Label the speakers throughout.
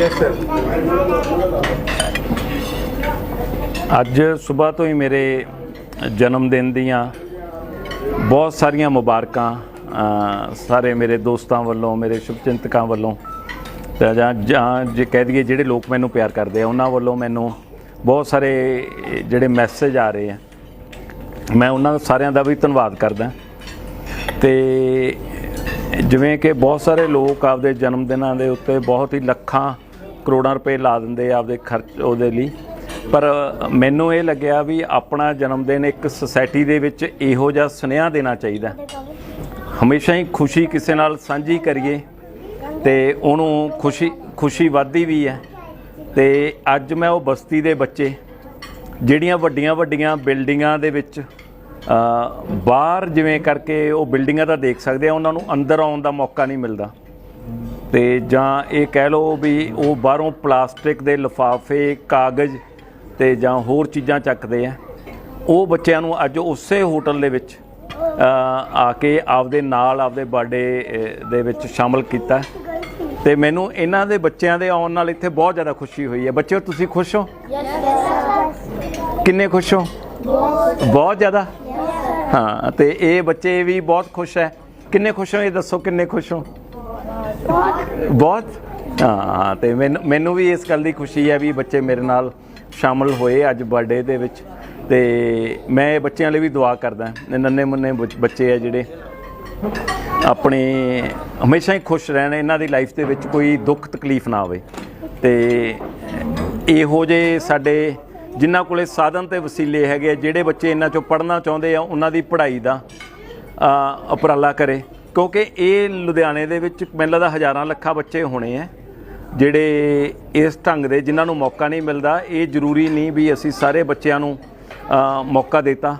Speaker 1: Yes sir
Speaker 2: ਅੱਜ ਸਵੇਰ ਤੋਂ ਹੀ ਮੇਰੇ ਜਨਮ ਦਿਨ ਦੀਆਂ ਬਹੁਤ ਸਾਰੀਆਂ ਮੁਬਾਰਕਾਂ ਸਾਰੇ ਮੇਰੇ ਦੋਸਤਾਂ ਵੱਲੋਂ, ਮੇਰੇ ਸ਼ੁਭਚਿੰਤਕਾਂ ਵੱਲੋਂ ਤੇ ਜਾਂ ਜਾਂ ਜੇ ਕਹਿ ਦਈਏ ਜਿਹੜੇ ਲੋਕ ਮੈਨੂੰ ਪਿਆਰ ਕਰਦੇ ਆ, ਉਹਨਾਂ ਵੱਲੋਂ ਮੈਨੂੰ ਬਹੁਤ ਸਾਰੇ ਜਿਹੜੇ ਮੈਸੇਜ ਆ ਰਹੇ ਆ। ਮੈਂ ਉਹਨਾਂ ਸਾਰਿਆਂ ਦਾ ਵੀ ਧੰਨਵਾਦ ਕਰਦਾ। ਤੇ ਜਿਵੇਂ ਕਿ ਬਹੁਤ ਸਾਰੇ ਲੋਕ ਆਪਦੇ ਜਨਮ ਦਿਨਾਂ ਦੇ ਉੱਤੇ ਬਹੁਤ ਹੀ ਲੱਖਾਂ ਕਰੋੜਾਂ ਰੁਪਏ ਲਾ ਦਿੰਦੇ ਆ ਆਪਦੇ ਖਰਚ ਉਹਦੇ ਲਈ। ਪਰ ਮੈਨੂੰ ਇਹ ਲੱਗਿਆ ਵੀ ਆਪਣਾ ਜਨਮ ਦਿਨ ਇੱਕ ਸੁਸਾਇਟੀ ਦੇ ਵਿੱਚ ਇਹੋ ਜਿਹਾ ਸੁਨੇਹਾ ਦੇਣਾ ਚਾਹੀਦਾ। ਹਮੇਸ਼ਾ ਹੀ ਖੁਸ਼ੀ ਕਿਸੇ ਨਾਲ ਸਾਂਝੀ ਕਰੀਏ ਤੇ ਉਹਨੂੰ ਖੁਸ਼ੀ ਖੁਸ਼ੀ ਵੱਧਦੀ ਵੀ ਹੈ। ਤੇ ਅੱਜ ਮੈਂ ਉਹ ਬਸਤੀ ਦੇ ਬੱਚੇ, ਜਿਹੜੀਆਂ ਵੱਡੀਆਂ ਵੱਡੀਆਂ ਬਿਲਡਿੰਗਾਂ ਦੇ ਵਿੱਚ ਬਾਹਰ ਜਿਵੇਂ ਕਰਕੇ ਉਹ ਬਿਲਡਿੰਗਾਂ ਤਾਂ ਦੇਖ ਸਕਦੇ ਆ ਉਹਨਾਂ ਨੂੰ ਅੰਦਰ ਆਉਣ ਦਾ ਮੌਕਾ ਨਹੀਂ ਮਿਲਦਾ। ਤੇ ਜਾਂ ਇਹ ਕਹਿ ਲਓ ਵੀ ਉਹ ਬਾਹਰੋਂ ਪਲਾਸਟਿਕ ਦੇ ਲਿਫਾਫੇ ਕਾਗਜ਼ ਤੇ ਜਾਂ ਹੋਰ ਚੀਜ਼ਾਂ ਚੱਕਦੇ ਆ। ਉਹ ਬੱਚਿਆਂ ਨੂੰ ਅੱਜ ਉਸੇ ਹੋਟਲ ਦੇ ਵਿੱਚ ਆ ਕੇ ਆਪਦੇ ਨਾਲ ਆਪਦੇ ਬਰਥਡੇ ਦੇ ਵਿੱਚ ਸ਼ਾਮਲ ਕੀਤਾ। ਤੇ ਮੈਨੂੰ ਇਹਨਾਂ ਦੇ ਬੱਚਿਆਂ ਦੇ ਆਉਣ ਨਾਲ ਇੱਥੇ ਬਹੁਤ ਜ਼ਿਆਦਾ ਖੁਸ਼ੀ ਹੋਈ ਹੈ। ਬੱਚਿਓ ਤੁਸੀਂ ਖੁਸ਼ ਹੋ? ਕਿੰਨੇ ਖੁਸ਼ ਹੋ? ਬਹੁਤ ਜ਼ਿਆਦਾ? ਹਾਂ, ਤੇ ਇਹ ਬੱਚੇ ਵੀ ਬਹੁਤ ਖੁਸ਼ ਹੈ। ਕਿੰਨੇ ਖੁਸ਼ ਹੋ? ਇਹ ਦੱਸੋ ਕਿੰਨੇ ਖੁਸ਼ ਹੋ? ਬਹੁਤ? ਹਾਂ, ਤੇ ਮੈਨੂੰ ਮੈਨੂੰ ਵੀ ਇਸ ਗੱਲ ਦੀ ਖੁਸ਼ੀ ਹੈ ਵੀ ਬੱਚੇ ਮੇਰੇ ਨਾਲ ਸ਼ਾਮਲ ਹੋਏ ਅੱਜ ਬਰਥਡੇ ਦੇ ਵਿੱਚ। ਤੇ ਮੈਂ ਇਹ ਬੱਚਿਆਂ ਲਈ ਵੀ ਦੁਆ ਕਰਦਾ ਨੰਨੇ ਮੁੰਨੇ ਬੱਚ- ਬੱਚੇ ਆ ਜਿਹੜੇ ਆਪਣੇ ਹਮੇਸ਼ਾ ਹੀ ਖੁਸ਼ ਰਹਿਣ, ਇਹਨਾਂ ਦੀ ਲਾਈਫ ਦੇ ਵਿੱਚ ਕੋਈ ਦੁੱਖ ਤਕਲੀਫ ਨਾ ਆਵੇ ਤੇ ਇਹੋ ਜੇ ਸਾਡੇ ਜਿਨ੍ਹਾਂ ਕੋਲੇ ਸਾਧਨ ਤੇ ਵਸੀਲੇ ਹੈਗੇ ਆ, ਜਿਹੜੇ ਬੱਚੇ ਇਹਨਾਂ ਚੋਂ ਪੜ੍ਹਨਾ ਚਾਹੁੰਦੇ ਆ ਉਹਨਾਂ ਦੀ ਪੜ੍ਹਾਈ ਦਾ ਉਪਰਾਲਾ ਕਰੇ। ਕਿਉਂਕਿ ਇਹ ਲੁਧਿਆਣੇ ਦੇ ਵਿੱਚ ਮੈਨੂੰ ਲੱਗਦਾ ਹਜ਼ਾਰਾਂ ਲੱਖਾਂ ਬੱਚੇ ਹੋਣੇ ਆ ਜਿਹੜੇ ਇਸ ਢੰਗ ਦੇ ਜਿਨ੍ਹਾਂ ਨੂੰ ਮੌਕਾ ਨਹੀਂ ਮਿਲਦਾ ਇਹ ਜ਼ਰੂਰੀ ਨਹੀਂ ਵੀ ਅਸੀਂ ਸਾਰੇ ਬੱਚਿਆਂ ਨੂੰ ਮੌਕਾ ਦਿੱਤਾ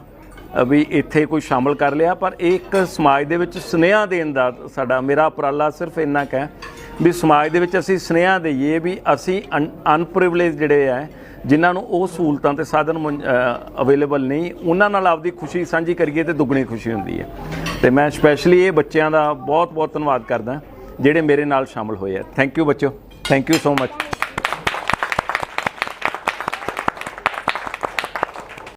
Speaker 2: ਵੀ ਇੱਥੇ ਕੋਈ ਸ਼ਾਮਲ ਕਰ ਲਿਆ। ਪਰ ਇਹ ਇੱਕ ਸਮਾਜ ਦੇ ਵਿੱਚ ਸੁਨੇਹਾ ਦੇਣ ਦਾ ਸਾਡਾ ਮੇਰਾ ਉਪਰਾਲਾ ਸਿਰਫ ਇੰਨਾ ਕੁ ਹੈ ਵੀ ਸਮਾਜ ਦੇ ਵਿੱਚ ਅਸੀਂ ਸੁਨੇਹਾ ਦਈਏ ਵੀ ਅਸੀਂ ਅਨਪ੍ਰਿਵਿਲੇਜ ਜਿਹੜੇ ਆ ਜਿਨ੍ਹਾਂ ਨੂੰ ਉਹ ਸਹੂਲਤਾਂ ਤੇ ਸਾਧਨ ਅਵੇਲੇਬਲ ਨਹੀਂ, ਉਹਨਾਂ ਨਾਲ ਆਪਦੀ ਖੁਸ਼ੀ ਸਾਂਝੀ ਕਰੀਏ ਤੇ ਦੁੱਗਣੀ ਖੁਸ਼ੀ ਹੁੰਦੀ ਹੈ। ਤੇ ਮੈਂ ਸਪੈਸ਼ਲੀ ਇਹ ਬੱਚਿਆਂ ਦਾ ਬਹੁਤ ਬਹੁਤ ਧੰਨਵਾਦ ਕਰਦਾ, ਜਿਹੜੇ ਮੇਰੇ ਨਾਲ ਸ਼ਾਮਲ ਹੋਏ ਆ। ਥੈਂਕ ਯੂ ਬੱਚਿਓ। Thank you so much